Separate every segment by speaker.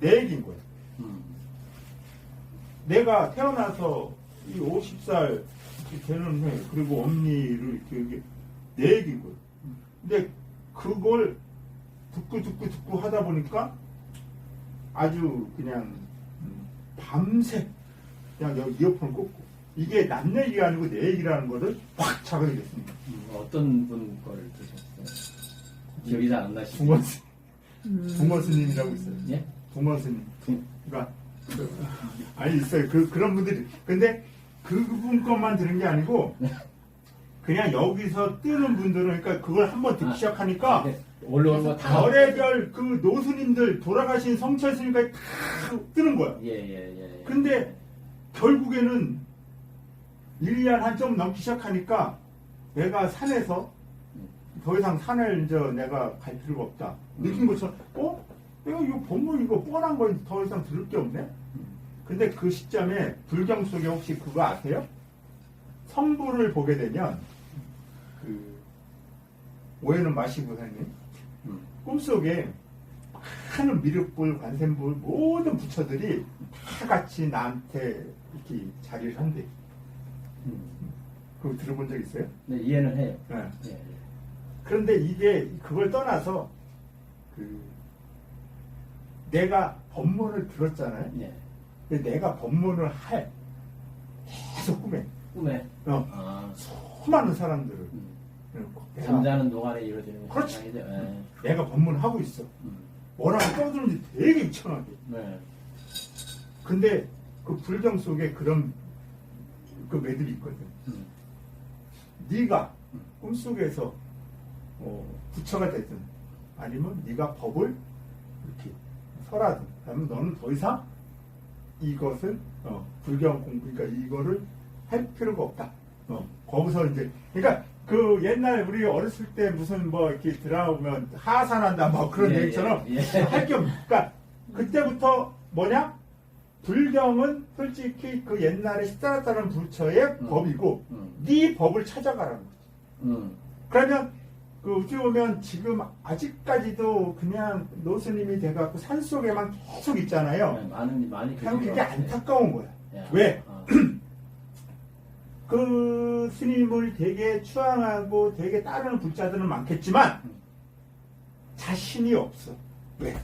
Speaker 1: 내 얘기인 거야.
Speaker 2: 음.
Speaker 1: 내가 태어나서 이 50살 되는 해 그리고 엄니를 이렇게 내 얘기인 거야. 근데 그걸 듣고 듣고 듣고 하다 보니까 아주 그냥 음, 밤새 그냥 여기 이어폰을 꽂고 이게 남 얘기가 아니고 내 얘기라는 거를 확 자극이 됐습니다.
Speaker 2: 음, 어떤 분 거를 드셨어요? 기억이 잘 안 나시죠?
Speaker 1: 붕어 스님이라고 있어요.
Speaker 2: 예? 붕-
Speaker 1: 그러니까 아니 있어요. 그 그런 분들이 근데 그분 것만 들은 게 아니고 그냥 여기서 뜨는 분들은 그러니까 그걸 한번 듣기
Speaker 2: 아,
Speaker 1: 시작하니까
Speaker 2: 네. 올라오는 거다
Speaker 1: 별의별 그 노스님들 돌아가신 성철 스님까지 다 뜨는 거야.
Speaker 2: 예예예. 예, 예.
Speaker 1: 근데 결국에는 1년 한 좀 넘기 시작하니까 내가 산에서 더 이상 산을 이제 내가 갈 필요가 없다. 느낀 것처럼, 어? 내가 이거 법문 이거 뻔한 거 더 이상 들을 게 없네? 근데 그 시점에 불경 속에 혹시 그거 아세요? 성부를 보게 되면 그 오해는 마시고 사님
Speaker 2: 음.
Speaker 1: 꿈속에 많은 미륵불, 관세불 모든 부처들이 다 같이 나한테 이렇게 자리를 한대.
Speaker 2: 음.
Speaker 1: 그거 들어본 적 있어요?
Speaker 2: 네, 이해는 해요.
Speaker 1: 네.
Speaker 2: 예, 예.
Speaker 1: 그런데 이게 그걸 떠나서 그 내가 법문을 들었잖아요.
Speaker 2: 예.
Speaker 1: 근데 내가 법문을 할 계속 꿈에
Speaker 2: 꿈에
Speaker 1: 어,
Speaker 2: 아,
Speaker 1: 수많은 사람들을
Speaker 2: 음.
Speaker 1: 내가,
Speaker 2: 잠자는 동안에 이루어지는
Speaker 1: 그렇지.
Speaker 2: 현상이죠. 예.
Speaker 1: 내가 법문하고 있어.
Speaker 2: 음.
Speaker 1: 뭐라고 떠드는지 되게 이청하게.
Speaker 2: 네.
Speaker 1: 근데 그 불경 속에 그런 그 매들이 있거든.
Speaker 2: 음.
Speaker 1: 네가 꿈속에서 어, 부처가 되든 아니면 네가 법을 이렇게 설하든 그러면 너는 더 이상 이것을 어, 불경 공부 그러니까 이거를 할 필요가 없다. 어, 거기서 이제 그러니까 그 옛날 우리 어렸을 때 무슨 뭐 이렇게 들어오면 하산한다 뭐 그런
Speaker 2: 예,
Speaker 1: 얘기처럼
Speaker 2: 예, 예.
Speaker 1: 할게 없. 그러니까 그때부터 뭐냐 불경은 솔직히 그 옛날에 십사라다는 부처의
Speaker 2: 음.
Speaker 1: 법이고
Speaker 2: 음.
Speaker 1: 네 법을 찾아가라는 거지.
Speaker 2: 음.
Speaker 1: 그러면 그 어떻게 보면 지금 아직까지도 그냥 노스님이 돼갖고 산 속에만 계속 있잖아요.
Speaker 2: 네, 많은 많이
Speaker 1: 참
Speaker 2: 그런
Speaker 1: 그게
Speaker 2: 것 같아요.
Speaker 1: 안타까운 거야.
Speaker 2: 예.
Speaker 1: 왜?
Speaker 2: 어.
Speaker 1: 그 스님을 되게 추앙하고 되게 따르는 불자들은 많겠지만
Speaker 2: 음.
Speaker 1: 자신이 없어. 왜?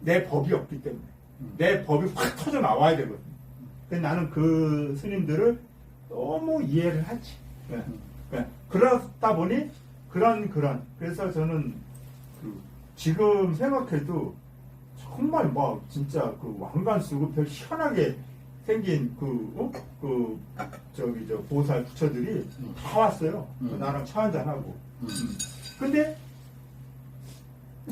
Speaker 1: 내 법이 없기 때문에.
Speaker 2: 음.
Speaker 1: 내 법이 확 터져 나와야 되거든. 근데 나는 그 스님들을 너무 이해를 하지. 예.
Speaker 2: 음.
Speaker 1: 예. 그러다 보니 그런 그런 그래서 저는 그 지금 생각해도 정말 뭐 진짜 그 왕관 쓰고 별 희한하게 생긴 그, 어? 그, 저기, 저, 보살 부처들이
Speaker 2: 음.
Speaker 1: 다 왔어요.
Speaker 2: 음.
Speaker 1: 나랑 차 한잔 하고.
Speaker 2: 음.
Speaker 1: 근데